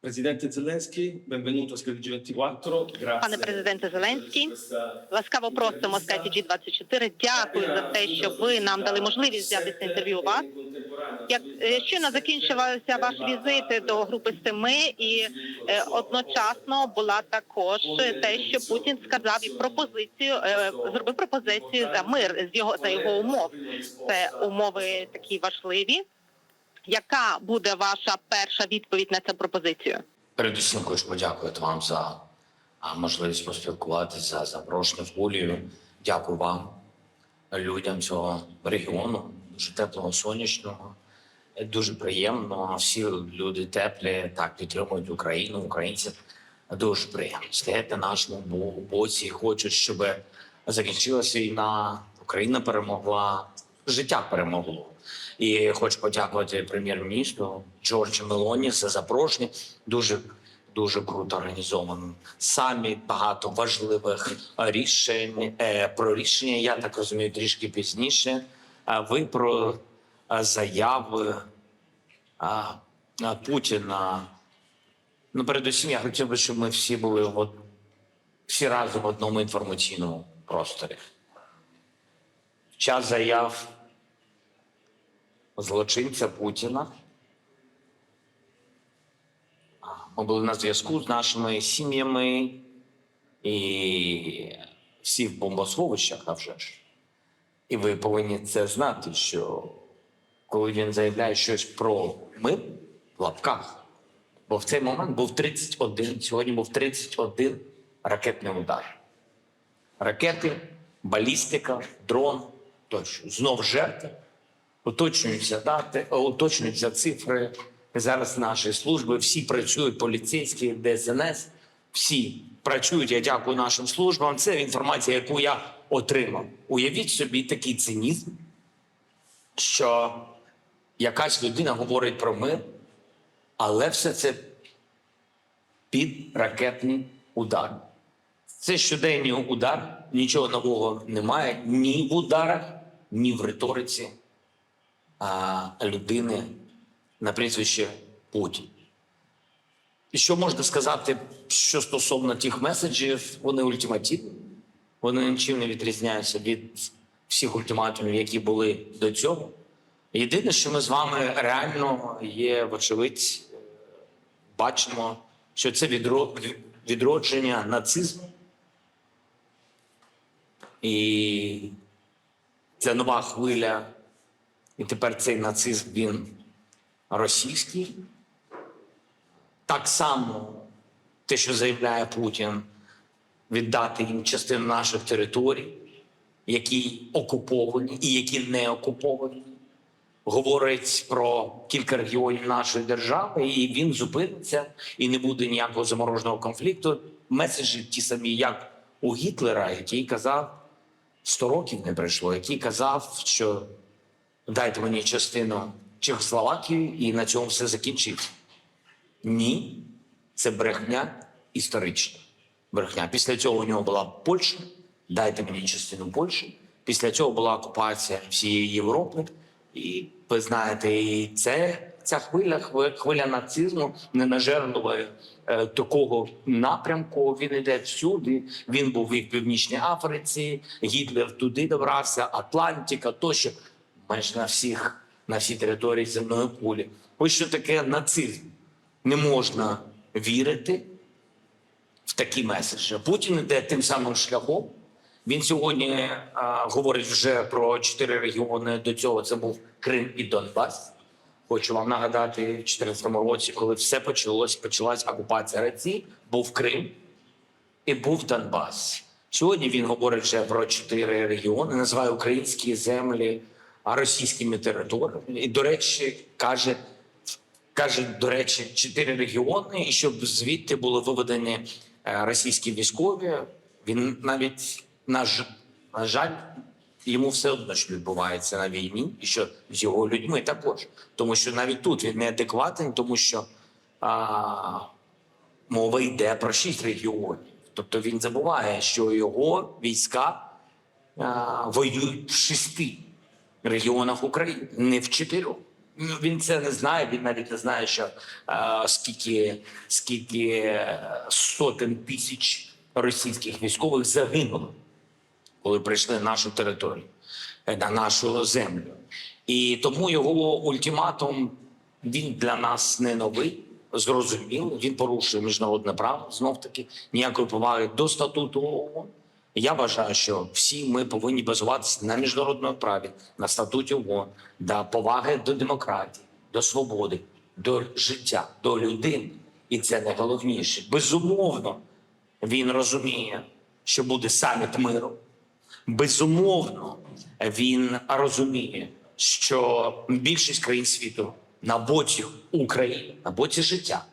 Presidente Zelensky, benvenuto a Scrivigi 24. Grazie. Пане президенте Зеленський, ласкаво просимо з КТГ 24 Дякую за те, що ви нам дали можливість взяти це інтерв'ю у вас. Як е, щойно закінчився ваш візит до групи семи, і е, одночасно була також те, що Путін сказав і пропозицію, е, зробив пропозицію за мир з його за його умов. Це умови такі важливі. Яка буде ваша перша відповідь на цю пропозицію? Передусім хочу подякувати вам за можливість поспілкуватися за запрошення в Пулію. Дякую вам, людям цього регіону, дуже теплого, сонячного. Дуже приємно. Всі люди теплі, так підтримують Україну, українців. Дуже приємно. Стоять на нашому боці, хочуть, щоб закінчилася війна, Україна перемогла, життя перемогло. І хочу подякувати прем'єр-міністру Джорджу Мелоні за запрошення. Дуже дуже круто організовано. Самі багато важливих рішень. Е, Про рішення я так розумію трішки пізніше. А ви про заяви Путіна. Ну, передусім, я хотів би, щоб ми всі були од- всі разом в одному інформаційному просторі. Час заяв злочинця Путіна. Ми були на зв'язку з нашими сім'ями і всі в бомбосховищах, а вже ж. І ви повинні це знати, що коли він заявляє щось про мир в лапках, бо в цей момент був 31, сьогодні був 31 ракетний удар. Ракети, балістика, дрон, тощо. Знов жертви уточнюються дати, уточнюються цифри. Зараз наші служби всі працюють, поліцейські, ДСНС, всі працюють. Я дякую нашим службам. Це інформація, яку я отримав. Уявіть собі такий цинізм, що якась людина говорить про мир, але все це під ракетний удар. Це щоденний удар, нічого нового немає ні в ударах, ні в риториці а, людини на прізвище Путін. І що можна сказати, що стосовно тих меседжів, вони ультимативні, вони нічим не відрізняються від всіх ультиматумів, які були до цього. Єдине, що ми з вами реально є, вочевидь, бачимо, що це відродження нацизму. І це нова хвиля і тепер цей нацизм він російський. Так само те, що заявляє Путін, віддати їм частину наших територій, які окуповані і які не окуповані. Говорить про кілька регіонів нашої держави, і він зупиниться, і не буде ніякого замороженого конфлікту. Меседжі ті самі, як у Гітлера, який казав, 100 років не пройшло, який казав, що дайте мені частину Чехословакії і на цьому все закінчиться. Ні, це брехня історична. Брехня. Після цього у нього була Польща, дайте мені частину Польщі. Після цього була окупація всієї Європи. І ви знаєте, і це ця хвиля, хвиля нацизму ненажерливої е, такого напрямку. Він іде всюди. Він був і в Північній Африці, Гітлер туди добрався, Атлантика, тощо майже на всіх на всій території земної кулі. Ось що таке нацизм. Не можна вірити в такі меседжі. Путін іде тим самим шляхом. Він сьогодні а, говорить вже про чотири регіони. До цього це був Крим і Донбас. Хочу вам нагадати, в 2014 році, коли все почалось, почалась окупація Росії, був Крим і був Донбас. Сьогодні він говорить вже про чотири регіони, називає українські землі російськими територіями. І, до речі, каже, каже, до речі, чотири регіони, і щоб звідти були виведені е, російські військові. Він навіть на, на жаль, йому все одно що відбувається на війні, і що з його людьми також. Тому що навіть тут він неадекватний, тому що а, мова йде про шість регіонів. Тобто він забуває, що його війська а, воюють в шести регіонах України, не в чотирьох. Ну, Він це не знає, він навіть не знає, що е, скільки, скільки е, сотень тисяч російських військових загинуло, коли прийшли на нашу територію, е, на нашу землю. І тому його ультиматум він для нас не новий, зрозумілий. Він порушує міжнародне право. Знов таки ніякої поваги до статуту ООН. Я вважаю, що всі ми повинні базуватися на міжнародному праві, на статуті ООН, на поваги до демократії, до свободи, до життя, до людини. І це найголовніше. Безумовно, він розуміє, що буде саміт миру. Безумовно, він розуміє, що більшість країн світу на боці України, на боці життя.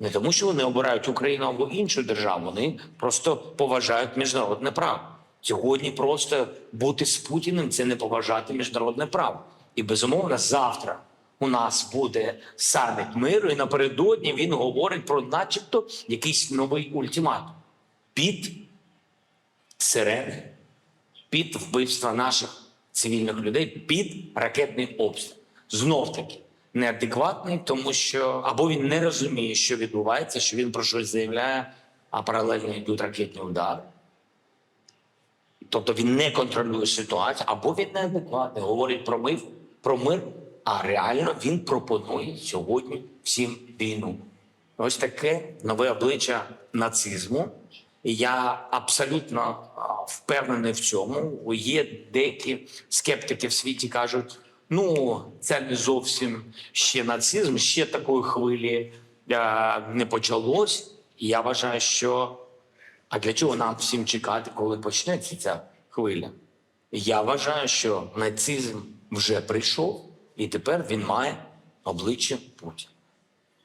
Не тому, що вони обирають Україну або іншу державу, вони просто поважають міжнародне право. Сьогодні просто бути з Путіним це не поважати міжнародне право. І безумовно, завтра у нас буде саміт миру, і напередодні він говорить про, начебто, якийсь новий ультиматум під сирени, під вбивства наших цивільних людей, під ракетний обстріл. Знов таки неадекватний, тому що або він не розуміє, що відбувається, що він про щось заявляє, а паралельно йдуть ракетні удари. Тобто він не контролює ситуацію, або він неадекватний, говорить про мир, про мир, а реально він пропонує сьогодні всім війну. Ось таке нове обличчя нацизму. І я абсолютно впевнений в цьому. Є деякі скептики в світі кажуть: ну, це не зовсім ще нацизм, ще такої хвилі а, не почалось. І я вважаю, що а для чого нам всім чекати, коли почнеться ця хвиля? Я вважаю, що нацизм вже прийшов, і тепер він має обличчя Путіна.